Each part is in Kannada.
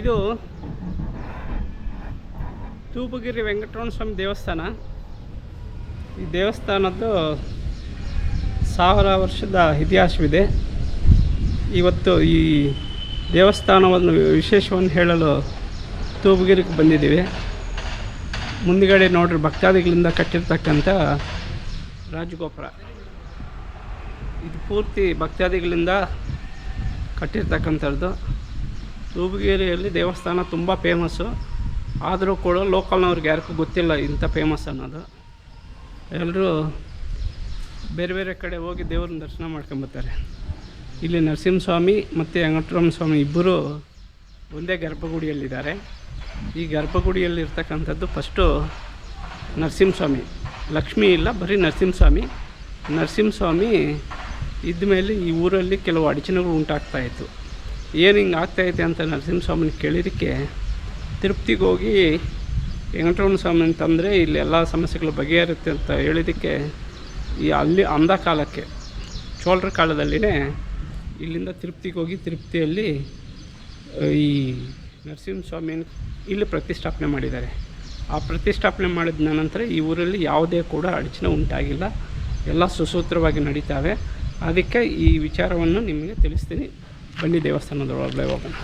ಇದು ತೂಪುಗಿರಿ ವೆಂಕಟರಮಣ ಸ್ವಾಮಿ ದೇವಸ್ಥಾನ. ಈ ದೇವಸ್ಥಾನದ್ದು ಸಾವಿರ ವರ್ಷದ ಇತಿಹಾಸವಿದೆ. ಇವತ್ತು ಈ ದೇವಸ್ಥಾನವನ್ನು ವಿಶೇಷವನ್ನು ಹೇಳಲು ತೂಪುಗಿರಿಗೆ ಬಂದಿದ್ದೀವಿ. ಮುಂದುಗಡೆ ನೋಡ್ರಿ, ಭಕ್ತಾದಿಗಳಿಂದ ಕಟ್ಟಿರ್ತಕ್ಕಂಥ ರಾಜಗೋಪುರ. ಇದು ಪೂರ್ತಿ ಭಕ್ತಾದಿಗಳಿಂದ ಕಟ್ಟಿರ್ತಕ್ಕಂಥದ್ದು. ತೂಬುಗೇರಿಯಲ್ಲಿ ದೇವಸ್ಥಾನ ತುಂಬ ಫೇಮಸ್ಸು ಆದರೂ ಕೂಡ ಲೋಕಲ್ನವ್ರಿಗೆ ಯಾರಿಗೂ ಗೊತ್ತಿಲ್ಲ ಇಂಥ ಫೇಮಸ್ ಅನ್ನೋದು. ಎಲ್ಲರೂ ಬೇರೆ ಬೇರೆ ಕಡೆ ಹೋಗಿ ದೇವ್ರನ್ನ ದರ್ಶನ ಮಾಡ್ಕೊಂಬರ್ತಾರೆ ಇಲ್ಲಿ ನರಸಿಂಹಸ್ವಾಮಿ ಮತ್ತು ವೆಂಕಟರಾಮ ಸ್ವಾಮಿ ಇಬ್ಬರು ಒಂದೇ ಗರ್ಭಗುಡಿಯಲ್ಲಿದ್ದಾರೆ. ಈ ಗರ್ಭಗುಡಿಯಲ್ಲಿರ್ತಕ್ಕಂಥದ್ದು ಫಸ್ಟು ನರಸಿಂಹಸ್ವಾಮಿ. ಲಕ್ಷ್ಮಿ ಇಲ್ಲ, ಬರೀ ನರಸಿಂಹಸ್ವಾಮಿ. ನರಸಿಂಹಸ್ವಾಮಿ ಇದ್ದ ಮೇಲೆ ಈ ಊರಲ್ಲಿ ಕೆಲವು ಅಡಚಣೆಗಳು ಉಂಟಾಗ್ತಾ ಇತ್ತು. ಏನು ಹಿಂಗೆ ಆಗ್ತಾಯಿದೆ ಅಂತ ನರಸಿಂಹಸ್ವಾಮಿನ ಕೇಳಿದ್ದಕ್ಕೆ ತಿರುಪ್ತಿಗೆ ಹೋಗಿ ವೆಂಕಟರಮಣ ಸ್ವಾಮಿ ಅಂತಂದರೆ ಇಲ್ಲಿ ಎಲ್ಲ ಸಮಸ್ಯೆಗಳು ಬಗೆಹರುತ್ತೆ ಅಂತ ಹೇಳಿದ್ದಕ್ಕೆ ಈ ಅಲ್ಲಿ ಅಂದ ಕಾಲಕ್ಕೆ ಚೋಳರ ಕಾಲದಲ್ಲಿನೇ ಇಲ್ಲಿಂದ ತಿರುಪ್ತಿಗೆ ಹೋಗಿ ತಿರುಪ್ತಿಯಲ್ಲಿ ಈ ನರಸಿಂಹಸ್ವಾಮಿಯನ್ನು ಇಲ್ಲಿ ಪ್ರತಿಷ್ಠಾಪನೆ ಮಾಡಿದ್ದಾರೆ. ಆ ಪ್ರತಿಷ್ಠಾಪನೆ ಮಾಡಿದ ನಂತರ ಈ ಊರಲ್ಲಿ ಯಾವುದೇ ಕೂಡ ಅಡಚಣೆ ಉಂಟಾಗಿಲ್ಲ. ಎಲ್ಲ ಸುಸೂತ್ರವಾಗಿ ನಡೀತಾವೆ. ಅದಕ್ಕೆ ಈ ವಿಚಾರವನ್ನು ನಿಮಗೆ ತಿಳಿಸ್ತೀನಿ. ಬನ್ನಿ ದೇವಸ್ಥಾನದೊಳಗಡೆ ಹೋಗೋಣ.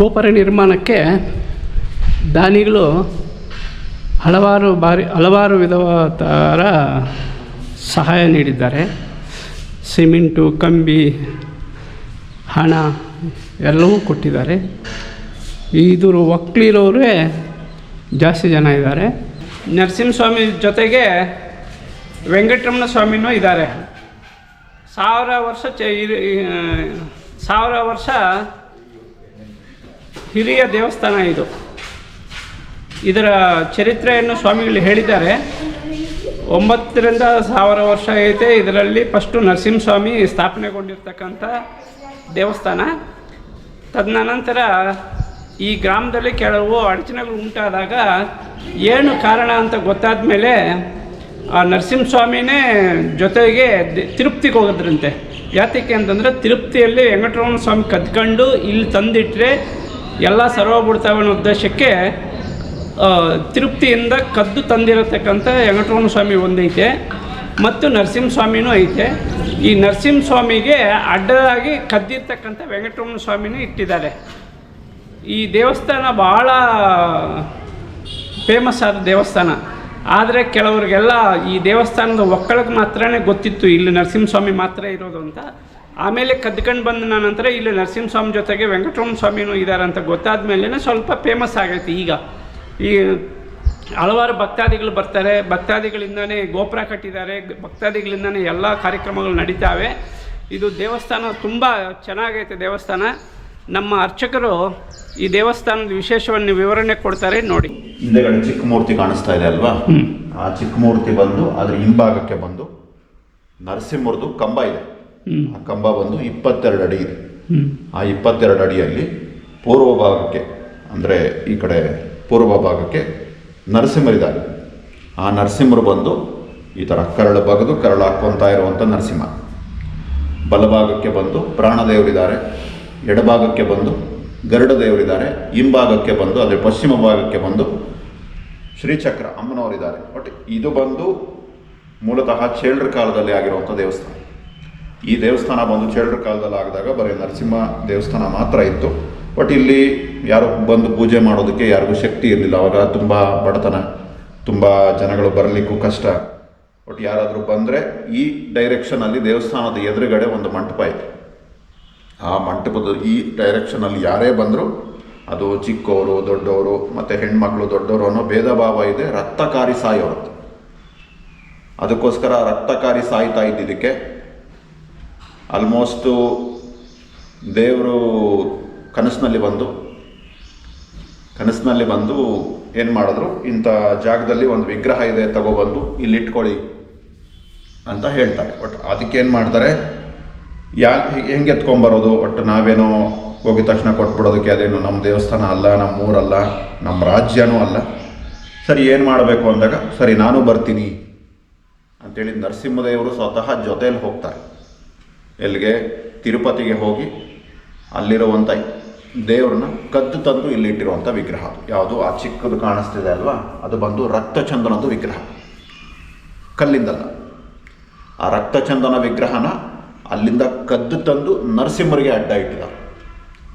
ಗೋಪುರ ನಿರ್ಮಾಣಕ್ಕೆ ದಾನಿಗಳು ಹಲವಾರು ಬಾರಿ, ಹಲವಾರು ವಿಧವಾದ ಸಹಾಯ ನೀಡಿದ್ದಾರೆ. ಸಿಮೆಂಟು, ಕಂಬಿ, ಹಣ ಎಲ್ಲವೂ ಕೊಟ್ಟಿದ್ದಾರೆ. ಇದ್ರ ಒಕ್ಕಲಿರೋರೇ ಜಾಸ್ತಿ ಜನ ಇದ್ದಾರೆ. ನರಸಿಂಹಸ್ವಾಮಿ ಜೊತೆಗೆ ವೆಂಕಟರಮಣ ಸ್ವಾಮಿನೂ ಇದ್ದಾರೆ. ಸಾವಿರ ವರ್ಷ ಚ ಸಾವಿರ ವರ್ಷ ಹಿರಿಯ ದೇವಸ್ಥಾನ ಇದು. ಇದರ ಚರಿತ್ರೆಯನ್ನು ಸ್ವಾಮಿಗಳು ಹೇಳಿದ್ದಾರೆ. ಒಂಬತ್ತರಿಂದ ಸಾವಿರ ವರ್ಷ ಐತೆ. ಇದರಲ್ಲಿ ಫಸ್ಟು ನರಸಿಂಹಸ್ವಾಮಿ ಸ್ಥಾಪನೆಗೊಂಡಿರ್ತಕ್ಕಂಥ ದೇವಸ್ಥಾನ. ತದನಂತರ ಈ ಗ್ರಾಮದಲ್ಲಿ ಕೆಲವು ಅಡಚಣೆಗಳು ಉಂಟಾದಾಗ ಏನು ಕಾರಣ ಅಂತ ಗೊತ್ತಾದ ಮೇಲೆ ಆ ನರಸಿಂಹಸ್ವಾಮಿನೇ ಜೊತೆಗೆ ತಿರುಪ್ತಿಗೆ ಹೋಗೋದ್ರಂತೆ. ಯಾತಕ್ಕೆ ಅಂತಂದರೆ ತಿರುಪ್ತಿಯಲ್ಲಿ ವೆಂಕಟರಮಣ ಸ್ವಾಮಿ ಕದ್ಕೊಂಡು ಇಲ್ಲಿ ತಂದಿಟ್ಟರೆ ಎಲ್ಲ ಸರ್ವಬಿಡ್ತಾವೆ ಅನ್ನೋ ಉದ್ದೇಶಕ್ಕೆ ತೃಪ್ತಿಯಿಂದ ಕದ್ದು ತಂದಿರತಕ್ಕಂಥ ವೆಂಕಟರಮಣ ಸ್ವಾಮಿ ಒಂದೈತೆ ಮತ್ತು ನರಸಿಂಹಸ್ವಾಮಿನೂ ಐತೆ. ಈ ನರಸಿಂಹಸ್ವಾಮಿಗೆ ಅಡ್ಡದಾಗಿ ಕದ್ದಿರ್ತಕ್ಕಂಥ ವೆಂಕಟರಮಣ ಸ್ವಾಮಿನೂ ಇಟ್ಟಿದ್ದಾರೆ. ಈ ದೇವಸ್ಥಾನ ಭಾಳ ಫೇಮಸ್ ಆದ ದೇವಸ್ಥಾನ. ಆದರೆ ಕೆಲವರಿಗೆಲ್ಲ ಈ ದೇವಸ್ಥಾನದ ಒಕ್ಕಳಕ್ಕೆ ಮಾತ್ರನೇ ಗೊತ್ತಿತ್ತು, ಇಲ್ಲಿ ನರಸಿಂಹಸ್ವಾಮಿ ಮಾತ್ರ ಇರೋದು ಅಂತ. ಆಮೇಲೆ ಕದ್ಕೊಂಡು ಬಂದ ನಂತರ ಇಲ್ಲಿ ನರಸಿಂಹಸ್ವಾಮಿ ಜೊತೆಗೆ ವೆಂಕಟರಮಣ ಸ್ವಾಮಿನೂ ಇದ್ದಾರೆ ಅಂತ ಗೊತ್ತಾದ ಮೇಲೇ ಸ್ವಲ್ಪ ಫೇಮಸ್ ಆಗೈತೆ ಈಗ. ಈ ಹಲವಾರು ಭಕ್ತಾದಿಗಳು ಬರ್ತಾರೆ. ಭಕ್ತಾದಿಗಳಿಂದನೇ ಗೋಪುರ ಕಟ್ಟಿದ್ದಾರೆ. ಭಕ್ತಾದಿಗಳಿಂದನೇ ಎಲ್ಲ ಕಾರ್ಯಕ್ರಮಗಳು ನಡೀತಾವೆ. ಇದು ದೇವಸ್ಥಾನ ತುಂಬ ಚೆನ್ನಾಗೈತೆ ದೇವಸ್ಥಾನ. ನಮ್ಮ ಅರ್ಚಕರು ಈ ದೇವಸ್ಥಾನದ ವಿಶೇಷವನ್ನು ವಿವರಣೆ ಕೊಡ್ತಾರೆ ನೋಡಿ. ಹಿಂದೆಗಡೆ ಚಿಕ್ಕ ಮೂರ್ತಿ ಕಾಣಿಸ್ತಾ ಇದೆ ಅಲ್ವಾ? ಆ ಚಿಕ್ಕ ಮೂರ್ತಿ ಬಂದು ಅದ್ರ ಹಿಂಭಾಗಕ್ಕೆ ಬಂದು ನರಸಿಂಹರದು ಕಂಬ ಇದೆ. ಆ ಕಂಬ ಬಂದು ಇಪ್ಪತ್ತೆರಡು ಅಡಿ ಇದೆ. ಆ ಇಪ್ಪತ್ತೆರಡು ಅಡಿಯಲ್ಲಿ ಪೂರ್ವ ಭಾಗಕ್ಕೆ ಅಂದರೆ ಈ ಕಡೆ ಪೂರ್ವ ಭಾಗಕ್ಕೆ ನರಸಿಂಹರಿದ್ದಾರೆ. ಆ ನರಸಿಂಹರು ಬಂದು ಈ ಥರ ಕರಳು ಬಗೆದು ಕರಳು ಹಾಕ್ಕೊಂತ ಇರುವಂಥ ನರಸಿಂಹ. ಬಲಭಾಗಕ್ಕೆ ಬಂದು ಪ್ರಾಣದೇವರಿದ್ದಾರೆ ಎಡಭಾಗಕ್ಕೆ ಬಂದು ಗರುಡ ದೇವರಿದ್ದಾರೆ ಹಿಂಭಾಗಕ್ಕೆ ಬಂದು ಅಂದರೆ ಪಶ್ಚಿಮ ಭಾಗಕ್ಕೆ ಬಂದು ಶ್ರೀಚಕ್ರ ಅಮ್ಮನವರಿದ್ದಾರೆ. ಬಟ್ ಇದು ಬಂದು ಮೂಲತಃ ಚೇಳರ ಕಾಲದಲ್ಲಿ ಆಗಿರುವಂಥ ದೇವಸ್ಥಾನ. ಈ ದೇವಸ್ಥಾನ ಬಂದು ಚೇಳರ ಕಾಲದಲ್ಲಿ ಆಗಿದಾಗ ಬರೀ ನರಸಿಂಹ ದೇವಸ್ಥಾನ ಮಾತ್ರ ಇತ್ತು. ಬಟ್ ಇಲ್ಲಿ ಯಾರು ಬಂದು ಪೂಜೆ ಮಾಡೋದಕ್ಕೆ ಯಾರಿಗೂ ಶಕ್ತಿ ಇರಲಿಲ್ಲ. ಅವಾಗ ತುಂಬ ಬಡತನ, ತುಂಬ ಜನಗಳು ಬರಲಿಕ್ಕೂ ಕಷ್ಟ. ಬಟ್ ಯಾರಾದರೂ ಬಂದರೆ ಈ ಡೈರೆಕ್ಷನಲ್ಲಿ ದೇವಸ್ಥಾನದ ಎದುರುಗಡೆ ಒಂದು ಮಂಟಪ ಇದೆ ಆ ಮಂಟಪದ ಈ ಡೈರೆಕ್ಷನಲ್ಲಿ ಯಾರೇ ಬಂದರೂ ಅದು ಚಿಕ್ಕವರು ದೊಡ್ಡವರು ಮತ್ತು ಹೆಣ್ಮಕ್ಳು ದೊಡ್ಡವರು ಅನ್ನೋ ಭೇದ ಭಾವ ಇದೆ. ರಕ್ತಕಾರಿ ಸಾಯೋರು ಅದಕ್ಕೋಸ್ಕರ ರಕ್ತಕಾರಿ ಸಾಯ್ತಾ ಇದ್ದಿದ್ದಕ್ಕೆ ಆಲ್ಮೋಸ್ಟು ದೇವರು ಕನಸಿನಲ್ಲಿ ಬಂದು ಕನಸಿನಲ್ಲಿ ಬಂದು ಏನು ಮಾಡಿದ್ರು? ಇಂಥ ಜಾಗದಲ್ಲಿ ಒಂದು ವಿಗ್ರಹ ಇದೆ, ತಗೋಬಂದು ಇಲ್ಲಿ ಇಟ್ಕೊಳ್ಳಿ ಅಂತ ಹೇಳ್ತಾರೆ. ಬಟ್ ಅದಕ್ಕೆ ಏನು ಮಾಡ್ತಾರೆ? ಯಾ ಹೆಂಗೆ ಎತ್ಕೊಂಬರೋದು? ಒಟ್ಟು ನಾವೇನೋ ಹೋಗಿದ ತಕ್ಷಣ ಕೊಟ್ಬಿಡೋದಕ್ಕೆ ಅದೇನು ನಮ್ಮ ದೇವಸ್ಥಾನ ಅಲ್ಲ ನಮ್ಮ ಊರಲ್ಲ ನಮ್ಮ ರಾಜ್ಯನೂ ಅಲ್ಲ. ಸರಿ, ಏನು ಮಾಡಬೇಕು ಅಂದಾಗ, ಸರಿ, ನಾನು ಬರ್ತೀನಿ ಅಂತೇಳಿ ನರಸಿಂಹದೇವರು ಸ್ವತಃ ಜೊತೆಯಲ್ಲಿ ಹೋಗ್ತಾರೆ. ಎಲ್ಲಿಗೆ? ತಿರುಪತಿಗೆ ಹೋಗಿ ಅಲ್ಲಿರುವಂಥ ದೇವ್ರನ್ನ ಕದ್ದು ತಂದು ಇಲ್ಲಿ ಇಟ್ಟಿರುವಂಥ ವಿಗ್ರಹ. ಯಾವುದು? ಆ ಚಿಕ್ಕದು ಕಾಣಿಸ್ತಿದೆ ಅಲ್ವಾ? ಅದು ಬಂದು ರಕ್ತಚಂದನದ್ದು ವಿಗ್ರಹ. ಕಲ್ಲಿಂದಲ್ಲ. ಆ ರಕ್ತಚಂದನ ವಿಗ್ರಹನ ಅಲ್ಲಿಂದ ಕದ್ದು ತಂದು ನರಸಿಂಹರಿಗೆ ಅಡ್ಡ ಇಟ್ಟಿದ.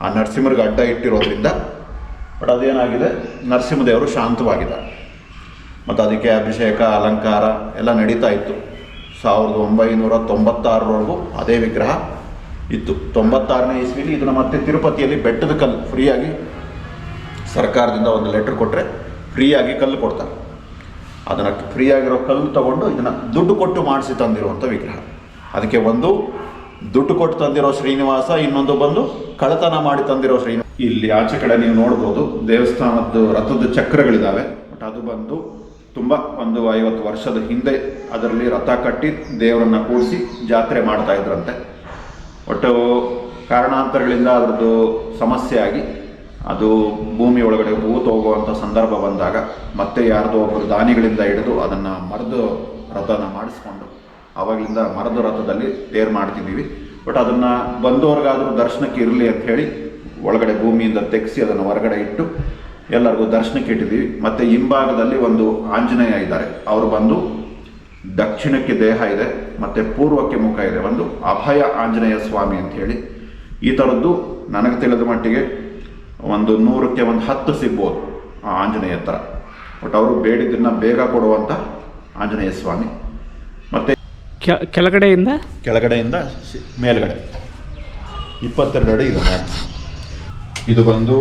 ಆ ನರಸಿಂಹರಿಗೆ ಅಡ್ಡ ಇಟ್ಟಿರೋದ್ರಿಂದ ಬಟ್ ಅದೇನಾಗಿದೆ? ನರಸಿಂಹದೇವರು ಶಾಂತವಾಗಿದ್ದಾರೆ. ಮತ್ತು ಅದಕ್ಕೆ ಅಭಿಷೇಕ, ಅಲಂಕಾರ ಎಲ್ಲ ನಡೀತಾ ಇತ್ತು. ಸಾವಿರದ ಒಂಬೈನೂರ ತೊಂಬತ್ತಾರರವರೆಗೂ ಅದೇ ವಿಗ್ರಹ ಇತ್ತು. ತೊಂಬತ್ತಾರನೇ ಇಸ್ವಿಲಿ ಇದನ್ನು ಮತ್ತೆ ತಿರುಪತಿಯಲ್ಲಿ ಬೆಟ್ಟದ ಕಲ್ಲು ಫ್ರೀಯಾಗಿ ಸರ್ಕಾರದಿಂದ ಒಂದು ಲೆಟ್ರ್ ಕೊಟ್ಟರೆ ಫ್ರೀಯಾಗಿ ಕಲ್ಲು ಕೊಡ್ತಾರೆ. ಅದನ್ನು ಫ್ರೀಯಾಗಿರೋ ಕಲ್ಲು ತಗೊಂಡು ಇದನ್ನು ದುಡ್ಡು ಕೊಟ್ಟು ಮಾಡಿಸಿ ತಂದಿರುವಂಥ ವಿಗ್ರಹ. ಅದಕ್ಕೆ ಒಂದು ದುಡ್ಡು ಕೊಟ್ಟು ತಂದಿರೋ ಶ್ರೀನಿವಾಸ, ಇನ್ನೊಂದು ಬಂದು ಕಳತನ ಮಾಡಿ ತಂದಿರೋ ಶ್ರೀನಿವಾಸ. ಇಲ್ಲಿ ಆಚೆ ಕಡೆ ನೀವು ನೋಡ್ಬೋದು ದೇವಸ್ಥಾನದ್ದು ರಥದ ಚಕ್ರಗಳಿದ್ದಾವೆ ಬಟ್ ಅದು ಬಂದು ತುಂಬ ಒಂದು ಐವತ್ತು ವರ್ಷದ ಹಿಂದೆ ಅದರಲ್ಲಿ ರಥ ಕಟ್ಟಿ ದೇವರನ್ನ ಕೂಡಿಸಿ ಜಾತ್ರೆ ಮಾಡ್ತಾ ಇದ್ರಂತೆ. ಒಟ್ಟು ಕಾರಣಾಂತರಗಳಿಂದ ಅದರದ್ದು ಸಮಸ್ಯೆ ಆಗಿ ಅದು ಭೂಮಿ ಒಳಗಡೆ ಹೂತು ಹೋಗುವಂಥ ಸಂದರ್ಭ ಬಂದಾಗ ಮತ್ತೆ ಯಾರ್ದೋ ಒಬ್ಬರು ದಾನಿಗಳಿಂದ ಹಿಡಿದು ಅದನ್ನು ಮರದ ರಥನ ಮಾಡಿಸ್ಕೊಂಡು ಆವಾಗಲಿಂದ ಮರದ ರಥದಲ್ಲಿ ತೇರು ಮಾಡ್ತಿದ್ದೀವಿ. ಬಟ್ ಅದನ್ನು ಬಂದವ್ರಿಗಾದರೂ ದರ್ಶನಕ್ಕೆ ಇರಲಿ ಅಂತ ಹೇಳಿ ಒಳಗಡೆ ಭೂಮಿಯಿಂದ ತೆಗೆಸಿ ಅದನ್ನು ಹೊರಗಡೆ ಇಟ್ಟು ಎಲ್ಲರಿಗೂ ದರ್ಶನಕ್ಕೆ ಇಟ್ಟಿದ್ದೀವಿ. ಮತ್ತು ಹಿಂಭಾಗದಲ್ಲಿ ಒಂದು ಆಂಜನೇಯ ಇದ್ದಾರೆ. ಅವರು ಬಂದು ದಕ್ಷಿಣಕ್ಕೆ ದೇಹ ಇದೆ ಮತ್ತು ಪೂರ್ವಕ್ಕೆ ಮುಖ ಇದೆ. ಒಂದು ಅಭಯ ಆಂಜನೇಯ ಸ್ವಾಮಿ ಅಂತ ಹೇಳಿ. ಈ ಥರದ್ದು ನನಗೆ ತಿಳಿದ ಮಟ್ಟಿಗೆ ಒಂದು ನೂರಕ್ಕೆ ಒಂದು ಹತ್ತು ಸಿಗ್ಬೋದು ಆ ಆಂಜನೇಯ ಥರ ಬಟ್ ಅವರು ಬೇಡಿದ್ದನ್ನು ಬೇಗ ಕೊಡುವಂಥ ಆಂಜನೇಯ ಸ್ವಾಮಿ. ಮತ್ತು ಕೆಳಗಡೆಯಿಂದ? ಕೆಳಗಡೆಯಿಂದ ಮೇಲ್ಗಡೆ. ಇಪ್ಪತ್ತೆರಡು ಅಡಿ ಇದೆ. ಇದು ಬಂದು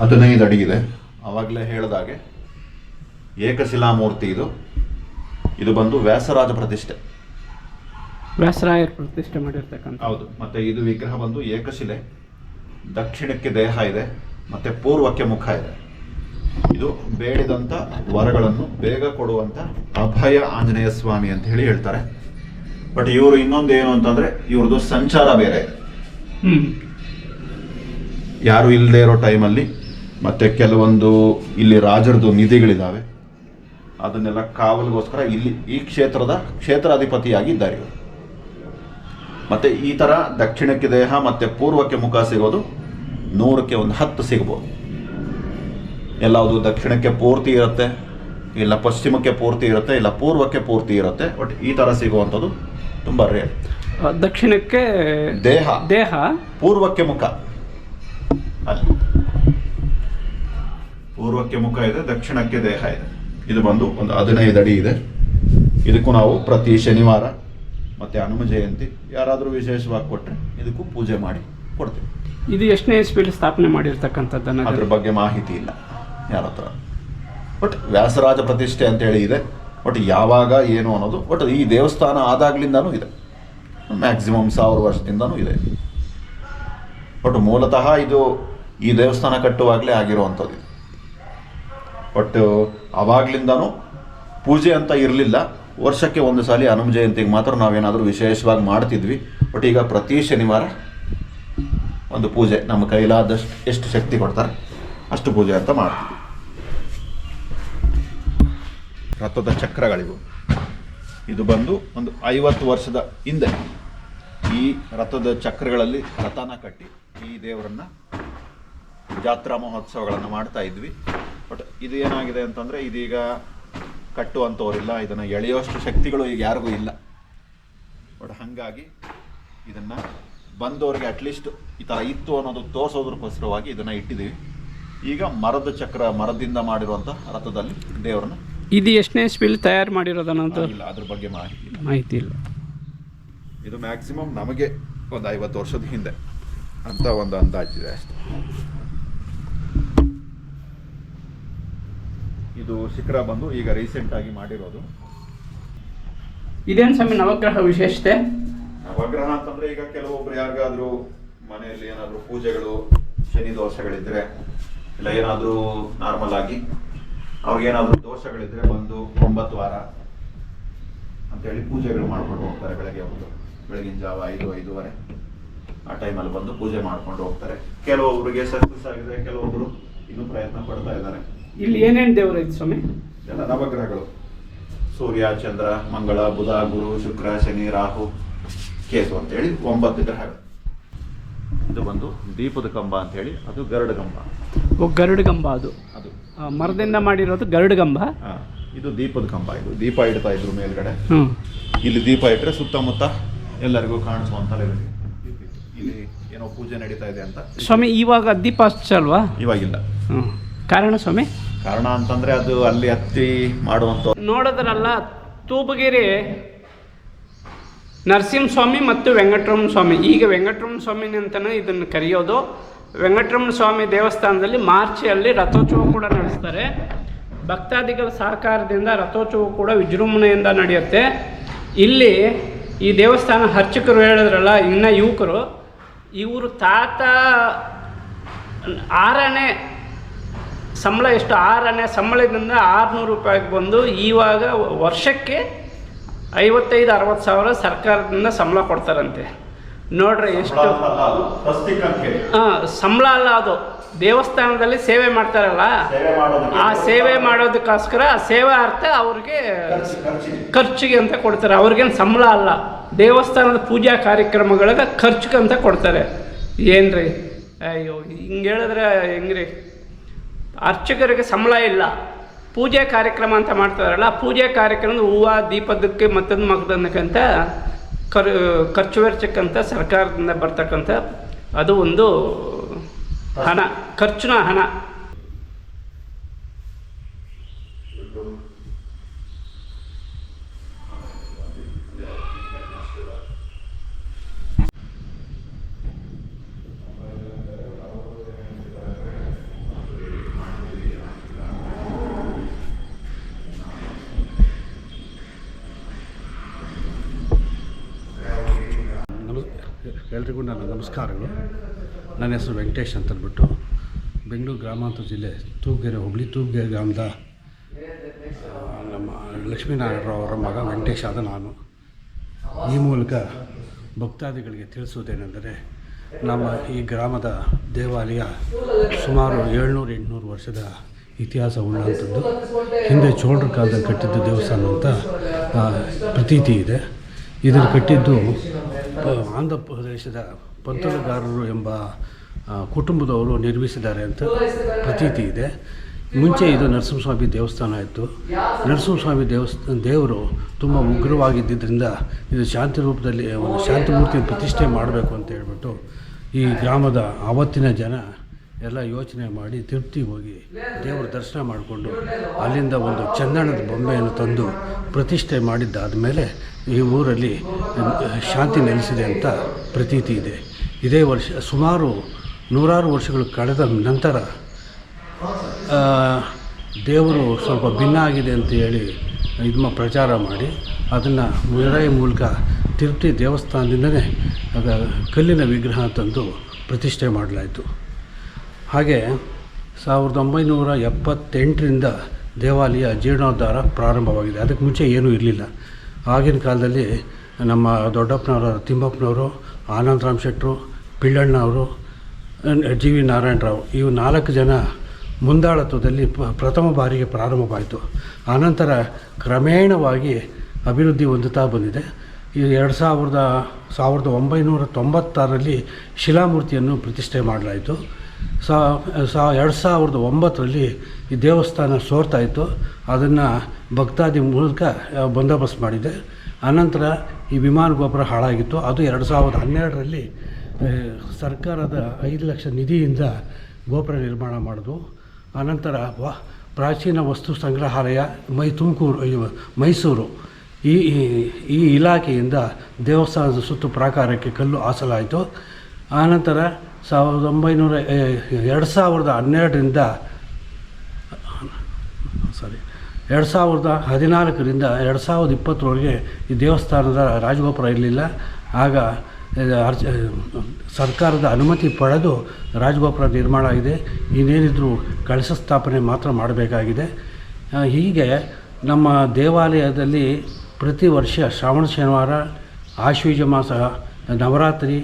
ಹದಿನೈದು ಅಡಿ ಇದೆ ಆವಾಗಲೇ ಹೇಳಿದಾಗೆ ಏಕಶಿಲಾಮೂರ್ತಿ ಇದು. ಇದು ಬಂದು ವ್ಯಾಸರಾಜ ಪ್ರತಿಷ್ಠೆ. ವ್ಯಾಸರಾಯರು ಪ್ರತಿಷ್ಠೆ ಮಾಡಿರ್ತಕ್ಕಂಥ ಹೌದು ಮತ್ತೆ ಇದು ವಿಗ್ರಹ ಬಂದು ಏಕಶಿಲೆ. ದಕ್ಷಿಣಕ್ಕೆ ದೇಹ ಇದೆ ಮತ್ತೆ ಪೂರ್ವಕ್ಕೆ ಮುಖ ಇದೆ. ಇದು ಬೇಡಿದಂಥ ವರಗಳನ್ನು ಬೇಗ ಕೊಡುವಂತ ಅಭಯ ಆಂಜನೇಯ ಸ್ವಾಮಿ ಅಂತ ಹೇಳಿ ಹೇಳ್ತಾರೆ. ಬಟ್ ಇವರು ಇನ್ನೊಂದು ಏನು ಅಂತಂದ್ರೆ ಇವ್ರದ್ದು ಸಂಚಾರ ಬೇರೆ. ಹ್ಮ್. ಯಾರು ಇಲ್ಲದೆ ಇರೋ ಟೈಮಲ್ಲಿ ಮತ್ತೆ ಕೆಲವೊಂದು ಇಲ್ಲಿ ರಾಜರದು ನಿಧಿಗಳಿದ್ದಾವೆ ಅದನ್ನೆಲ್ಲ ಕಾವಲಿಗೋಸ್ಕರ ಇಲ್ಲಿ ಈ ಕ್ಷೇತ್ರದ ಕ್ಷೇತ್ರಾಧಿಪತಿಯಾಗಿ ಇದ್ದಾರೆ ಇವರು. ಮತ್ತೆ ಈ ತರ ದಕ್ಷಿಣಕ್ಕೆ ದೇಹ ಮತ್ತೆ ಪೂರ್ವಕ್ಕೆ ಮುಖ ಸಿಗೋದು ನೂರಕ್ಕೆ ಒಂದು ಹತ್ತು ಸಿಗ್ಬೋದು. ಎಲ್ಲವುದು ದಕ್ಷಿಣಕ್ಕೆ ಪೂರ್ತಿ ಇರುತ್ತೆ ಇಲ್ಲ ಪಶ್ಚಿಮಕ್ಕೆ ಪೂರ್ತಿ ಇರುತ್ತೆ ಇಲ್ಲ ಪೂರ್ವಕ್ಕೆ ಪೂರ್ತಿ ಇರುತ್ತೆ ಬಟ್ ಈ ತರ ಸಿಗುವಂಥದ್ದು ತುಂಬ ರೇರ್ ದಕ್ಷಿಣಕ್ಕೆ ದೇಹ. ದೇಹ. ಪೂರ್ವಕ್ಕೆ ಮುಖ. ಅಲ್ಲಿ. ಪೂರ್ವಕ್ಕೆ ಮುಖ ಇದೆ ದಕ್ಷಿಣಕ್ಕೆ ದೇಹ ಇದೆ. ಇದು ಬಂದು ಒಂದು ಹದಿನೈದು ಅಡಿ ಇದೆ. ಇದಕ್ಕೂ ನಾವು ಪ್ರತಿ ಶನಿವಾರ ಮತ್ತೆ ಹನುಮ ಜಯಂತಿ ಯಾರಾದರೂ ವಿಶೇಷವಾಗಿ ಕೊಟ್ಟರೆ ಇದಕ್ಕೂ ಪೂಜೆ ಮಾಡಿ ಕೊಡ್ತೀವಿ. ಇದು ಎಷ್ಟನೇ ಇಸ್ವಿಲಿ ಸ್ಥಾಪನೆ ಮಾಡಿರ್ತಕ್ಕಂಥದ್ದನ್ನು ಅದ್ರ ಬಗ್ಗೆ ಮಾಹಿತಿ ಇಲ್ಲ ಯಾರ ಹತ್ರ ಬಟ್ ವ್ಯಾಸರಾಜ ಪ್ರತಿಷ್ಠೆ ಅಂತೇಳಿ ಇದೆ. ಬಟ್ ಯಾವಾಗ ಏನು ಅನ್ನೋದು ಬಟ್ ಈ ದೇವಸ್ಥಾನ ಆದಾಗ್ಲಿಂದನೂ ಇದೆ. ಮ್ಯಾಕ್ಸಿಮಮ್ ಸಾವಿರ ವರ್ಷದಿಂದನೂ ಇದೆ. ಬಟ್ ಮೂಲತಃ ಇದು ಈ ದೇವಸ್ಥಾನ ಕಟ್ಟುವಾಗಲೇ ಆಗಿರುವಂಥದ್ದು. ಬಟ್ ಆವಾಗ್ಲಿಂದನೂ ಪೂಜೆ ಅಂತ ಇರಲಿಲ್ಲ. ವರ್ಷಕ್ಕೆ ಒಂದು ಸಾಲಿ ಹನುಮ ಜಯಂತಿಗೆ ಮಾತ್ರ ನಾವೇನಾದರೂ ವಿಶೇಷವಾಗಿ ಮಾಡ್ತಿದ್ವಿ. ಬಟ್ ಈಗ ಪ್ರತಿ ಶನಿವಾರ ಒಂದು ಪೂಜೆ. ನಮ್ಮ ಕೈಲಾದಷ್ಟು ಎಷ್ಟು ಶಕ್ತಿ ಕೊಡ್ತಾರೆ ಅಷ್ಟು ಪೂಜೆ ಅಂತ ಮಾಡ್ತೀವಿ. ರಥದ ಚಕ್ರಗಳಿವು. ಇದು ಬಂದು ಒಂದು ಐವತ್ತು ವರ್ಷದ ಹಿಂದೆ ಈ ರಥದ ಚಕ್ರಗಳಲ್ಲಿ ರಥನ ಕಟ್ಟಿ ಈ ದೇವರನ್ನು ಜಾತ್ರಾ ಮಹೋತ್ಸವಗಳನ್ನು ಮಾಡ್ತಾ ಇದ್ವಿ. ಬಟ್ ಇದು ಏನಾಗಿದೆ ಅಂತಂದರೆ ಇದೀಗ ಕಟ್ಟುವಂಥವ್ರಿಲ್ಲ ಇದನ್ನು ಎಳೆಯುವಷ್ಟು ಶಕ್ತಿಗಳು ಈಗ ಯಾರಿಗೂ ಇಲ್ಲ. ಬಟ್ ಹಾಗಾಗಿ ಇದನ್ನು ಬಂದವರಿಗೆ ಅಟ್ಲೀಸ್ಟ್ ಈ ಥರ ಇತ್ತು ಅನ್ನೋದು ತೋರಿಸೋದಕ್ಕೋಸ್ಕರವಾಗಿ ಇದನ್ನು ಇಟ್ಟಿದ್ದೀವಿ ಈಗ ಮರದ ಚಕ್ರ ಮರದಿಂದ ಮಾಡಿರುವಂಥ ರಥದಲ್ಲಿ ದೇವರನ್ನ ಇದು ಎಷ್ಟನೇ ಸ್ಪೀಲ್ ತಯಾರು ಮಾಡಿರೋದನ್ನೋದು ಇಲ್ಲ ಅದ್ರ ಬಗ್ಗೆ ಮಾಹಿತಿ ಇಲ್ಲ. ಮಾಹಿತಿ ಇಲ್ಲ. ಇದು ಮ್ಯಾಕ್ಸಿಮಮ್ ನಮಗೆ ಒಂದು ಐವತ್ತು ವರ್ಷದ ಹಿಂದೆ ಅಂತ ಒಂದು ಅಂದಾಜಿದೆ ಅಷ್ಟೇ. ಇದು ಶಿಖರ ಬಂದು ಈಗ ರೀಸೆಂಟ್ ಆಗಿ ಮಾಡಿರೋದು. ಇದೇನು ಸ್ವಾಮಿ ನವಗ್ರಹ ವಿಶೇಷತೆ? ನವಗ್ರಹ ಅಂತಂದ್ರೆ ಈಗ ಕೆಲವೊಬ್ರು ಯಾರಿಗಾದ್ರೂ ಮನೆಯಲ್ಲಿ ಏನಾದರೂ ಪೂಜೆಗಳು ಶನಿ ದೋಷಗಳಿದ್ರೆ ಇಲ್ಲ ಏನಾದರೂ ನಾರ್ಮಲ್ ಆಗಿ ಅವ್ರಿಗೇನಾದ್ರೂ ದೋಷಗಳಿದ್ರೆ ಬಂದು ಒಂಬತ್ತು ವಾರ ಅಂತೇಳಿ ಪೂಜೆಗಳು ಮಾಡ್ಕೊಂಡು ಹೋಗ್ತಾರೆ ಬೆಳಗ್ಗೆ ಒಂದು ಬೆಳಗಿನ ಜಾವ ಐದು ಐದೂವರೆ ಆ ಟೈಮಲ್ಲಿ ಬಂದು ಪೂಜೆ ಮಾಡ್ಕೊಂಡು ಹೋಗ್ತಾರೆ. ಕೆಲವೊಬ್ರಿಗೆ ಸಕ್ಸಸ್ ಆಗಿದೆ ಕೆಲವೊಬ್ರು ಇನ್ನೂ ಪ್ರಯತ್ನ ಪಡ್ತಾ ಇದ್ದಾರೆ. ಇಲ್ಲಿ ಏನೇನು ದೇವರು ಐತೆ ಸ್ವಾಮಿ? ಎಲ್ಲ ನವಗ್ರಹಗಳು. ಸೂರ್ಯ ಚಂದ್ರ ಮಂಗಳ ಬುಧ ಗುರು ಶುಕ್ರ ಶನಿ ರಾಹು ಕೇತು ಅಂತೇಳಿ ಒಂಬತ್ತು ಗ್ರಹಗಳು. ಇದು ಬಂದು ದೀಪದ ಕಂಬ ಅಂತೇಳಿ ಅದು ಗರುಡ ಕಂಬ. ಓ ಗರುಡ ಕಂಬ ಅದು. ಅದು. ಆ, ಮರದಿಂದ ಮಾಡಿರೋದು ಗರುಡ ಕಂಬ? ಆ, ಇದು ದೀಪದ ಕಂಬ ಇದು. ದೀಪ ಇಡ್ತಾ ಇದ್ರು ಮೇಲ್ಗಡೆ. ಹ್ಞೂ ಇಲ್ಲಿ ದೀಪ ಇಟ್ಟರೆ ಸುತ್ತಮುತ್ತ ಎಲ್ಲರಿಗೂ ಕಾಣಿಸುವಂತ. ಇಲ್ಲಿ ಏನೋ ಪೂಜೆ ನಡೀತಾ ಇದೆ ಅಂತ. ಸ್ವಾಮಿ ಇವಾಗ ದೀಪ ಹಚ್ಚಲ್ವಾ? ಇವಾಗಿಲ್ಲ. ಹ್ಞೂ ಕಾರಣ ಸ್ವಾಮಿ? ಕಾರಣ ಅಂತಂದ್ರೆ ಅದು ಅಲ್ಲಿ ಹತ್ತಿ ಮಾಡುವಂತ ನೋಡಿದ್ರಲ್ಲ ತೂಬಗಿರಿ ನರಸಿಂಹಸ್ವಾಮಿ ಮತ್ತು ವೆಂಕಟರಮಣ ಸ್ವಾಮಿ. ಈಗ ವೆಂಕಟರಮಣ ಸ್ವಾಮಿ ಅಂತಲೇ ಇದನ್ನು ಕರೆಯೋದು. ವೆಂಕಟರಮಣ ಸ್ವಾಮಿ ದೇವಸ್ಥಾನದಲ್ಲಿ ಮಾರ್ಚಿಯಲ್ಲಿ ರಥೋತ್ಸವ ಕೂಡ ನಡೆಸ್ತಾರೆ. ಭಕ್ತಾದಿಗಳ ಸಹಕಾರದಿಂದ ರಥೋತ್ಸವ ಕೂಡ ವಿಜೃಂಭಣೆಯಿಂದ ನಡೆಯುತ್ತೆ. ಇಲ್ಲಿ ಈ ದೇವಸ್ಥಾನ ಅರ್ಚಕರು ಹೇಳಿದ್ರಲ್ಲ ಇನ್ನು ಯುವಕರು ಇವರು ತಾತ ಆರನೇ ಸಂಬಳ ಎಷ್ಟು? ಆರನೇ ಸಂಬಳದಿಂದ ಆರುನೂರು ರೂಪಾಯಿಗೆ ಬಂದು ಇವಾಗ ವರ್ಷಕ್ಕೆ ಐವತ್ತೈದು ಅರವತ್ತು ಸಾವಿರ ಸರ್ಕಾರದಿಂದ ಸಂಬಳ ಕೊಡ್ತಾರಂತೆ. ನೋಡ್ರಿ ಎಷ್ಟು ಹಾಂ ಸಂಬಳ ಅಲ್ಲ ಅದು. ದೇವಸ್ಥಾನದಲ್ಲಿ ಸೇವೆ ಮಾಡ್ತಾರಲ್ಲ? ಆ ಸೇವೆ ಮಾಡೋದಕ್ಕೋಸ್ಕರ ಆ ಸೇವಾ ಅರ್ಥ ಅವ್ರಿಗೆ ಖರ್ಚಿಗೆ. ಅಂತ ಕೊಡ್ತಾರೆ. ಅವ್ರಿಗೇನು ಸಂಬಳ ಅಲ್ಲ. ದೇವಸ್ಥಾನದ ಪೂಜಾ ಕಾರ್ಯಕ್ರಮಗಳಿಗೆ ಖರ್ಚಿಗೆ ಅಂತ ಕೊಡ್ತಾರೆ. ರೀ ಅಯ್ಯೋ ಹಿಂಗೆ ಹೇಳಿದ್ರೆ ಹೆಂಗ್ರಿ? ಅರ್ಚಕರಿಗೆ ಸಂಬಳ ಇಲ್ಲ. ಪೂಜೆ ಕಾರ್ಯಕ್ರಮ ಅಂತ ಮಾಡ್ತಾರಲ್ಲ, ಪೂಜೆ ಕಾರ್ಯಕ್ರಮದ ಹೂವು, ದೀಪದಕ್ಕೆ ಮತ್ತೊಂದು ಮಗದನ್ನಕ್ಕಂತ ಖರ್ ಖರ್ಚು ವೆಚ್ಚಕ್ಕಂಥ ಸರ್ಕಾರದಿಂದ ಬರ್ತಕ್ಕಂಥ ಅದು ಒಂದು ಹಣ, ಖರ್ಚಿನ ಹಣ. ಎಲ್ರಿಗೂ ನನ್ನ ನಮಸ್ಕಾರಗಳು. ನನ್ನ ಹೆಸರು ವೆಂಕಟೇಶ್ ಅಂತಂದ್ಬಿಟ್ಟು ಬೆಂಗಳೂರು ಗ್ರಾಮಾಂತರ ಜಿಲ್ಲೆ ತೂಗೆರೆ ಹುಬ್ಳಿ ತೂಗೆರೆ ಗ್ರಾಮದ ನಮ್ಮ ಲಕ್ಷ್ಮೀನಾರಾಯಣರಾವ್ ಅವರ ಮಗ ವೆಂಕಟೇಶ್ ಆದ ನಾನು. ಈ ಮೂಲಕ ಭಕ್ತಾದಿಗಳಿಗೆ ತಿಳಿಸುವುದೇನೆಂದರೆ, ನಮ್ಮ ಈ ಗ್ರಾಮದ ದೇವಾಲಯ ಸುಮಾರು ಏಳ್ನೂರು ಎಂಟುನೂರು ವರ್ಷದ ಇತಿಹಾಸ ಉಳ್ಳಂಥದ್ದು. ಹಿಂದೆ ಚೋಳರ ಕಾಲದಲ್ಲಿ ಕಟ್ಟಿದ್ದ ದೇವಸ್ಥಾನ ಅಂತ ಪ್ರತೀತಿ ಇದೆ. ಇದನ್ನು ಕಟ್ಟಿದ್ದು ಆಂಧ್ರ ಪ್ರದೇಶದ ಪಂತಲುಗಾರರು ಎಂಬ ಕುಟುಂಬದವರು ನಿರ್ಮಿಸಿದ್ದಾರೆ ಅಂತ ಪ್ರತೀತಿ ಇದೆ. ಮುಂಚೆ ಇದು ನರಸಿಂಹಸ್ವಾಮಿ ದೇವಸ್ಥಾನ ಇತ್ತು. ನರಸಿಂಹಸ್ವಾಮಿ ದೇವಸ್ಥಾನ, ದೇವರು ತುಂಬ ಉಗ್ರವಾಗಿದ್ದರಿಂದ ಇದು ಶಾಂತಿ ರೂಪದಲ್ಲಿ ಒಂದು ಶಾಂತಿ ಮೂರ್ತಿ ಪ್ರತಿಷ್ಠೆ ಮಾಡಬೇಕು ಅಂತ ಹೇಳ್ಬಿಟ್ಟು ಈ ಗ್ರಾಮದ ಆವತ್ತಿನ ಜನ ಎಲ್ಲ ಯೋಚನೆ ಮಾಡಿ ತಿರುಪ್ತಿಗೆ ಹೋಗಿ ದೇವರ ದರ್ಶನ ಮಾಡಿಕೊಂಡು ಅಲ್ಲಿಂದ ಒಂದು ಚಂದನದ ಬೊಂಬೆಯನ್ನು ತಂದು ಪ್ರತಿಷ್ಠೆ ಮಾಡಿದ್ದಾದ ಮೇಲೆ ಈ ಊರಲ್ಲಿ ಶಾಂತಿ ನೆಲೆಸಿದೆ ಅಂತ ಪ್ರತೀತಿ ಇದೆ. ಇದೇ ವರ್ಷ ಸುಮಾರು ನೂರಾರು ವರ್ಷಗಳು ಕಳೆದ ನಂತರ ದೇವರು ಸ್ವಲ್ಪ ಭಿನ್ನ ಆಗಿದೆ ಅಂತ ಹೇಳಿ ಇದನ್ನ ಪ್ರಚಾರ ಮಾಡಿ ಅದನ್ನು ಮುರಾಯಿ ಮೂಲಕ ತಿರುಪತಿ ದೇವಸ್ಥಾನದಿಂದನೇ ಅದು ಕಲ್ಲಿನ ವಿಗ್ರಹ ತಂದು ಪ್ರತಿಷ್ಠೆ ಮಾಡಲಾಯಿತು. ಹಾಗೆ ಸಾವಿರದ ಒಂಬೈನೂರ ಎಪ್ಪತ್ತೆಂಟರಿಂದ ದೇವಾಲಯ ಜೀರ್ಣೋದ್ಧಾರ ಪ್ರಾರಂಭವಾಗಿದೆ. ಅದಕ್ಕೆ ಮುಂಚೆ ಏನೂ ಇರಲಿಲ್ಲ. ಆಗಿನ ಕಾಲದಲ್ಲಿ ನಮ್ಮ ದೊಡ್ಡಪ್ಪನವರು, ತಿಮ್ಮಪ್ಪನವರು, ಆನಂದರಾಮ್ ಶೆಟ್ಟರು, ಪಿಳ್ಳಣ್ಣವರು ಜಿ ವಿ ನಾರಾಯಣರಾವ್ ಇವು ನಾಲ್ಕು ಜನ ಮುಂದಾಳತ್ವದಲ್ಲಿ ಪ್ರಥಮ ಬಾರಿಗೆ ಪ್ರಾರಂಭವಾಯಿತು. ಆನಂತರ ಕ್ರಮೇಣವಾಗಿ ಅಭಿವೃದ್ಧಿ ಹೊಂದುತ್ತಾ ಬಂದಿದೆ. ಈ ಎರಡು ಸಾವಿರದ ಸಾವಿರದ ಒಂಬೈನೂರ ತೊಂಬತ್ತಾರರಲ್ಲಿ ಶಿಲಾಮೂರ್ತಿಯನ್ನು ಪ್ರತಿಷ್ಠೆ ಮಾಡಲಾಯಿತು. ಸಾ ಸಾ, ಎರಡು ಸಾವಿರದ ಒಂಬತ್ತರಲ್ಲಿ ಈ ದೇವಸ್ಥಾನ ಸೋರ್ತಾ ಇತ್ತು. ಅದನ್ನು ಭಕ್ತಾದಿ ಮೂಲಕ ಬಂದೋಬಸ್ತ್ ಮಾಡಿದೆ. ಆನಂತರ ಈ ವಿಮಾನ ಗೋಪುರ ಹಾಳಾಗಿತ್ತು. ಅದು ಎರಡು ಸಾವಿರದ ಹನ್ನೆರಡರಲ್ಲಿ ಸರ್ಕಾರದ ಐದು ಲಕ್ಷ ನಿಧಿಯಿಂದ ಗೋಪುರ ನಿರ್ಮಾಣ ಮಾಡಿದ್ವು. ಆನಂತರ ವ, ಪ್ರಾಚೀನ ವಸ್ತು ಸಂಗ್ರಹಾಲಯ, ಮೈ, ತುಮಕೂರು ಮೈಸೂರು. ಈ- ಈ ಇಲಾಖೆಯಿಂದ ದೇವಸ್ಥಾನದ ಸುತ್ತು ಪ್ರಾಕಾರಕ್ಕೆ ಕಲ್ಲು ಹಾಸಲಾಯಿತು. ಆನಂತರ ಸಾವಿರದ ಒಂಬೈನೂರ ಎರಡು ಸಾವಿರದ ಹನ್ನೆರಡರಿಂದ ಸಾರಿ ಎರಡು ಸಾವಿರದ ಹದಿನಾಲ್ಕರಿಂದ ಎರಡು ಸಾವಿರದ ಇಪ್ಪತ್ತರವರೆಗೆ ಈ ದೇವಸ್ಥಾನದ ರಾಜಗೋಪುರ ಇರಲಿಲ್ಲ. ಆಗ ಅರ್ಜ ಸರ್ಕಾರದ ಅನುಮತಿ ಪಡೆದು ರಾಜಗೋಪುರ ನಿರ್ಮಾಣ ಆಗಿದೆ. ಇನ್ನೇನಿದ್ರೂ ಕಳಶ ಸ್ಥಾಪನೆ ಮಾತ್ರ ಮಾಡಬೇಕಾಗಿದೆ. ಹೀಗೆ ನಮ್ಮ ದೇವಾಲಯದಲ್ಲಿ ಪ್ರತಿ ವರ್ಷ ಶ್ರಾವಣ ಶನಿವಾರ, ಆಶ್ವೀಜ ಮಾಸ, ನವರಾತ್ರಿ,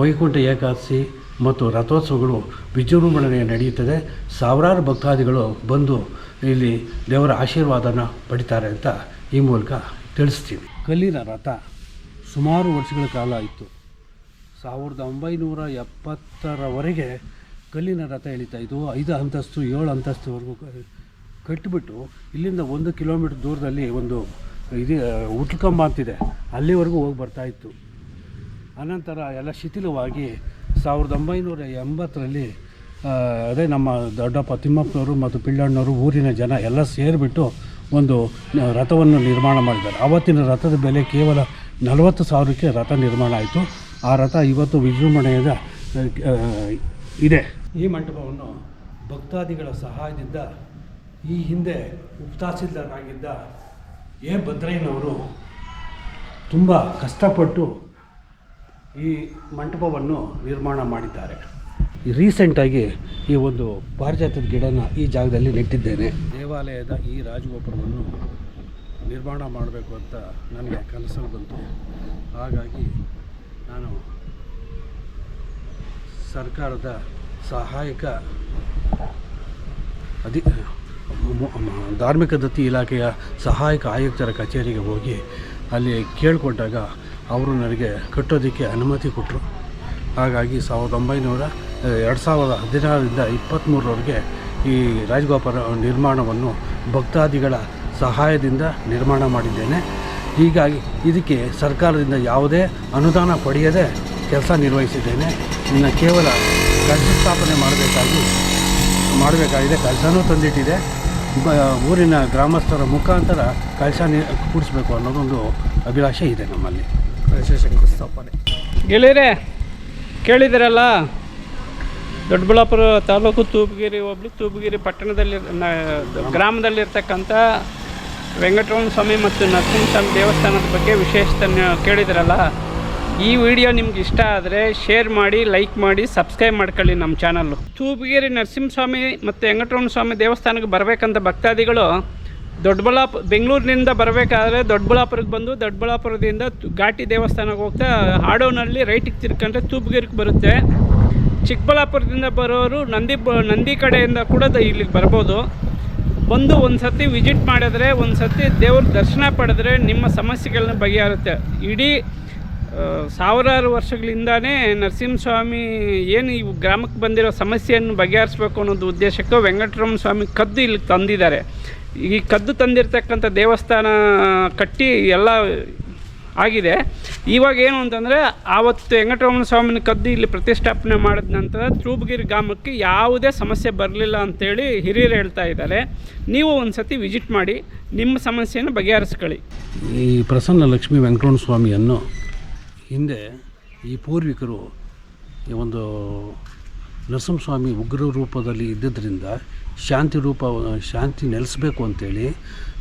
ವೈಕುಂಠ ಏಕಾದಶಿ ಮತ್ತು ರಥೋತ್ಸವಗಳು ವಿಜೃಂಭಣೆ ನಡೆಯುತ್ತದೆ. ಸಾವಿರಾರು ಭಕ್ತಾದಿಗಳು ಬಂದು ಇಲ್ಲಿ ದೇವರ ಆಶೀರ್ವಾದನ ಪಡಿತಾರೆ ಅಂತ ಈ ಮೂಲಕ ತಿಳಿಸ್ತೀವಿ. ಕಲ್ಲಿನ ರಥ ಸುಮಾರು ವರ್ಷಗಳ ಕಾಲ ಇತ್ತು. ಸಾವಿರದ ಒಂಬೈನೂರ ಎಪ್ಪತ್ತರವರೆಗೆ ಕಲ್ಲಿನ ರಥ ಎಳಿತಾ ಇದ್ದು ಐದು ಅಂತಸ್ತು, ಏಳು ಅಂತಸ್ತುವರೆಗೂ ಕಟ್ಟಿಬಿಟ್ಟು ಇಲ್ಲಿಂದ ಒಂದು ಕಿಲೋಮೀಟ್ರ್ ದೂರದಲ್ಲಿ ಒಂದು ಇದು ಉಟ್ಕಂಬ ಅಂತಿದೆ. ಅಲ್ಲಿವರೆಗೂ ಹೋಗಿ ಬರ್ತಾಯಿತ್ತು ಅನಂತರ ಎಲ್ಲ ಶಿಥಿಲವಾಗಿ ಸಾವಿರದ ಒಂಬೈನೂರ ಎಂಬತ್ತರಲ್ಲಿ ಅದೇ ನಮ್ಮ ದೊಡ್ಡಪ್ಪ ತಿಮ್ಮಪ್ಪನವರು ಮತ್ತು ಪಿಳ್ಳಣ್ಣವರು ಊರಿನ ಜನ ಎಲ್ಲ ಸೇರಿಬಿಟ್ಟು ಒಂದು ರಥವನ್ನು ನಿರ್ಮಾಣ ಮಾಡಿದ್ದಾರೆ. ಆವತ್ತಿನ ರಥದ ಬೆಲೆ ಕೇವಲ ನಲವತ್ತು ಸಾವಿರಕ್ಕೆ ರಥ ನಿರ್ಮಾಣ ಆಯಿತು. ಆ ರಥ ಇವತ್ತು ವಿಜೃಂಭಣೆಯಿಂದ ಇದೆ. ಈ ಮಂಟಪವನ್ನು ಭಕ್ತಾದಿಗಳ ಸಹಾಯದಿಂದ ಈ ಹಿಂದೆ ಉಪತಹಸೀಲ್ದಾರರಾಗಿದ್ದ ಎ. ಭದ್ರಯ್ಯನವರು ತುಂಬ ಕಷ್ಟಪಟ್ಟು ಈ ಮಂಟಪವನ್ನು ನಿರ್ಮಾಣ ಮಾಡಿದ್ದಾರೆ. ರೀಸೆಂಟಾಗಿ ಈ ಒಂದು ಪಾರಿಜಾತದ ಗಿಡನ ಈ ಜಾಗದಲ್ಲಿ ನೆಟ್ಟಿದ್ದೇನೆ. ದೇವಾಲಯದ ಈ ರಾಜಗೋಪುರವನ್ನು ನಿರ್ಮಾಣ ಮಾಡಬೇಕು ಅಂತ ನನಗೆ ಕನಸಲ್ಲಿ ಬಂತು. ಹಾಗಾಗಿ ನಾನು ಸರ್ಕಾರದ ಸಹಾಯಕ ಅಧಿ ಧಾರ್ಮಿಕ ದತ್ತಿ ಇಲಾಖೆಯ ಸಹಾಯಕ ಆಯುಕ್ತರ ಕಚೇರಿಗೆ ಹೋಗಿ ಅಲ್ಲಿ ಕೇಳಿಕೊಂಡಾಗ ಅವರು ನನಗೆ ಕಟ್ಟೋದಕ್ಕೆ ಅನುಮತಿ ಕೊಟ್ಟರು. ಹಾಗಾಗಿ ಸಾವಿರದ ಒಂಬೈನೂರ ಎರಡು ಸಾವಿರದ ಹದಿನಾರರಿಂದ ಇಪ್ಪತ್ತ್ಮೂರರವರೆಗೆ ಈ ರಾಜಗೋಪುರ ನಿರ್ಮಾಣವನ್ನು ಭಕ್ತಾದಿಗಳ ಸಹಾಯದಿಂದ ನಿರ್ಮಾಣ ಮಾಡಿದ್ದೇನೆ. ಹೀಗಾಗಿ ಇದಕ್ಕೆ ಸರ್ಕಾರದಿಂದ ಯಾವುದೇ ಅನುದಾನ ಪಡೆಯದೆ ಕೆಲಸ ನಿರ್ವಹಿಸಿದ್ದೇನೆ. ಇನ್ನು ಕೇವಲ ಕಲಶ ಸ್ಥಾಪನೆ ಮಾಡಬೇಕಾಗಿ, ಮಾಡಬೇಕಾಗಿದೆ ಕಲಶನೂ ತಂದಿಟ್ಟಿದೆ. ಊರಿನ ಗ್ರಾಮಸ್ಥರ ಮುಖಾಂತರ ಕೆಲಸ ನೀ, ಕೂಡಿಸ್ಬೇಕು ಅನ್ನೋದೊಂದು ಅಭಿಲಾಷೆ ಇದೆ ನಮ್ಮಲ್ಲಿ. ಶಂಕುಸ್ಥಾಪನೆ ಗೆಳೆಯರೆ, ಕೇಳಿದಿರಲ್ಲ, ದೊಡ್ಡಬಳ್ಳಾಪುರ ತಾಲೂಕು ತೂಪಗಿರಿ ಹೋಬ್ಳಿ, ತೂಪಗಿರಿ ಪಟ್ಟಣದಲ್ಲಿ ಗ್ರಾಮದಲ್ಲಿರ್ತಕ್ಕಂಥ ವೆಂಕಟರಮಣ ಸ್ವಾಮಿ ಮತ್ತು ನರಸಿಂಹಸ್ವಾಮಿ ದೇವಸ್ಥಾನದ ಬಗ್ಗೆ ವಿಶೇಷತೆ ಕೇಳಿದಿರಲ್ಲ, ಈ ವಿಡಿಯೋ ನಿಮ್ಗೆ ಇಷ್ಟ ಆದರೆ ಶೇರ್ ಮಾಡಿ, ಲೈಕ್ ಮಾಡಿ, ಸಬ್ಸ್ಕ್ರೈಬ್ ಮಾಡ್ಕೊಳ್ಳಿ ನಮ್ಮ ಚಾನಲ್ಲು. ತೂಪಗಿರಿ ನರಸಿಂಹಸ್ವಾಮಿ ಮತ್ತು ವೆಂಕಟರಮಣ ಸ್ವಾಮಿ ದೇವಸ್ಥಾನಕ್ಕೆ ಬರಬೇಕಂತ ಭಕ್ತಾದಿಗಳು ದೊಡ್ಡಬಳ್ಳಾಪುರ ಬೆಂಗಳೂರಿನಿಂದ ಬರಬೇಕಾದ್ರೆ ದೊಡ್ಡಬಳ್ಳಾಪುರಕ್ಕೆ ಬಂದು ದೊಡ್ಡಬಳ್ಳಾಪುರದಿಂದ ಘಾಟಿ ದೇವಸ್ಥಾನಕ್ಕೆ ಹೋಗ್ತಾ ಹಾಡೋನಲ್ಲಿ ರೈಟಿಗೆ ತಿರ್ಕೊಂಡ್ರೆ ತೂಪಗಿರಿಗೆ ಬರುತ್ತೆ. ಚಿಕ್ಕಬಳ್ಳಾಪುರದಿಂದ ಬರೋರು ನಂದಿ ಬ, ನಂದಿ ಕಡೆಯಿಂದ ಕೂಡ ಇಲ್ಲಿಗೆ ಬರ್ಬೋದು. ಬಂದು ಒಂದು ಸತಿ ವಿಸಿಟ್ ಮಾಡಿದ್ರೆ ಒಂದು ಸತಿ ದೇವ್ರ ದರ್ಶನ ಪಡೆದ್ರೆ ನಿಮ್ಮ ಸಮಸ್ಯೆಗಳನ್ನ ಬಗೆಹರುತ್ತೆ. ಇಡೀ ಸಾವಿರಾರು ವರ್ಷಗಳಿಂದಾನೇ ನರಸಿಂಹಸ್ವಾಮಿ ಏನು ಈ ಗ್ರಾಮಕ್ಕೆ ಬಂದಿರೋ ಸಮಸ್ಯೆಯನ್ನು ಬಗೆಹರಿಸ್ಬೇಕು ಅನ್ನೋದು ಉದ್ದೇಶಕ್ಕೆ ವೆಂಕಟರಮಣ ಸ್ವಾಮಿ ಕದ್ದು ಇಲ್ಲಿಗೆ ತಂದಿದ್ದಾರೆ. ಈ ಕದ್ದು ತಂದಿರತಕ್ಕಂಥ ದೇವಸ್ಥಾನ ಕಟ್ಟಿ ಎಲ್ಲ ಆಗಿದೆ. ಇವಾಗ ಏನು ಅಂತಂದರೆ, ಆವತ್ತು ವೆಂಕಟರಮಣ ಸ್ವಾಮಿನ ಕದ್ದು ಇಲ್ಲಿ ಪ್ರತಿಷ್ಠಾಪನೆ ಮಾಡಿದ ನಂತರ ತ್ರೂಬಗಿರಿ ಗ್ರಾಮಕ್ಕೆ ಯಾವುದೇ ಸಮಸ್ಯೆ ಬರಲಿಲ್ಲ ಅಂತೇಳಿ ಹಿರಿಯರು ಹೇಳ್ತಾ ಇದ್ದಾರೆ. ನೀವು ಒಂದು ಸತಿ ವಿಸಿಟ್ ಮಾಡಿ, ನಿಮ್ಮ ಸಮಸ್ಯೆಯನ್ನು ಬಗೆಹರಿಸ್ಕೊಳ್ಳಿ. ಈ ಪ್ರಸನ್ನ ಲಕ್ಷ್ಮೀ ವೆಂಕಟರಮಣ ಸ್ವಾಮಿಯನ್ನು ಹಿಂದೆ ಈ ಪೂರ್ವಿಕರು ಈ ಒಂದು ನರಸಿಂಹಸ್ವಾಮಿ ಉಗ್ರ ರೂಪದಲ್ಲಿ ಇದ್ದಿದ್ದರಿಂದ ಶಾಂತಿ ರೂಪ ಶಾಂತಿ ನೆಲೆಸಬೇಕು ಅಂತೇಳಿ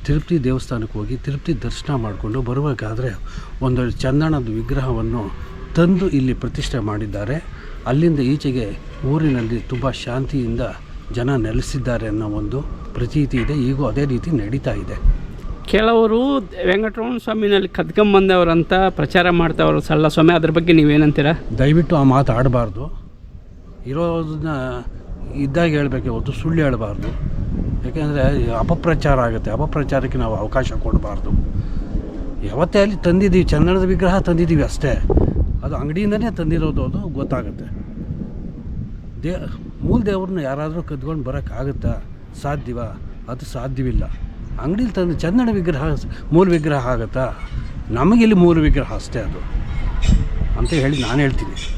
ತಿರುಪತಿ ದೇವಸ್ಥಾನಕ್ಕೆ ಹೋಗಿ ತಿರುಪತಿ ದರ್ಶನ ಮಾಡಿಕೊಂಡು ಬರಬೇಕಾದ್ರೆ ಒಂದು ಚಂದನದ ವಿಗ್ರಹವನ್ನು ತಂದು ಇಲ್ಲಿ ಪ್ರತಿಷ್ಠೆ ಮಾಡಿದ್ದಾರೆ. ಅಲ್ಲಿಂದ ಈಚೆಗೆ ಊರಿನಲ್ಲಿ ತುಂಬ ಶಾಂತಿಯಿಂದ ಜನ ನೆಲೆಸಿದ್ದಾರೆ ಅನ್ನೋ ಒಂದು ಪ್ರತೀತಿ ಇದೆ. ಈಗೂ ಅದೇ ರೀತಿ ನಡೀತಾ ಇದೆ. ಕೆಲವರು ವೆಂಕಟರಮಣ ಸ್ವಾಮಿನಲ್ಲಿ ಕದ್ಕೊಂಬಂದವರಂತ ಪ್ರಚಾರ ಮಾಡ್ತಾವ್ರು ಸಲ್ಲ ಸ್ವಾಮಿ ಅದ್ರ ಬಗ್ಗೆ ನೀವೇನಂತೀರಾ? ದಯವಿಟ್ಟು ಆ ಮಾತು ಆಡಬಾರ್ದು. ಇರೋದನ್ನ ಇದ್ದಾಗ ಹೇಳಬೇಕು ಹೊತ್ತು ಸುಳ್ಳು ಹೇಳಬಾರ್ದು. ಯಾಕೆಂದರೆ ಅಪಪ್ರಚಾರ ಆಗುತ್ತೆ. ಅಪಪ್ರಚಾರಕ್ಕೆ ನಾವು ಅವಕಾಶ ಕೊಡಬಾರ್ದು. ಯಾವತ್ತೇ ಅಲ್ಲಿ ತಂದಿದ್ದೀವಿ ಚಂದನದ ವಿಗ್ರಹ ತಂದಿದ್ದೀವಿ ಅಷ್ಟೇ. ಅದು ಅಂಗಡಿಯಿಂದನೇ ತಂದಿರೋದು ಅದು ಗೊತ್ತಾಗುತ್ತೆ. ದೇ, ಮೂಲ ದೇವ್ರನ್ನ ಯಾರಾದರೂ ಕದ್ಕೊಂಡು ಬರೋಕ್ಕಾಗುತ್ತಾ ಸಾಧ್ಯವ? ಅದು ಸಾಧ್ಯವಿಲ್ಲ. ಅಂಗಡೀಲಿ ತಂದು ಚಂದನ ವಿಗ್ರಹ, ಮೂಲ ವಿಗ್ರಹ ಆಗುತ್ತಾ? ನಮಗಿಲ್ಲಿ ಮೂಲ ವಿಗ್ರಹ ಅಷ್ಟೇ ಅದು. ಅಂತ ಹೇಳಿ ನಾನು ಹೇಳ್ತೀನಿ.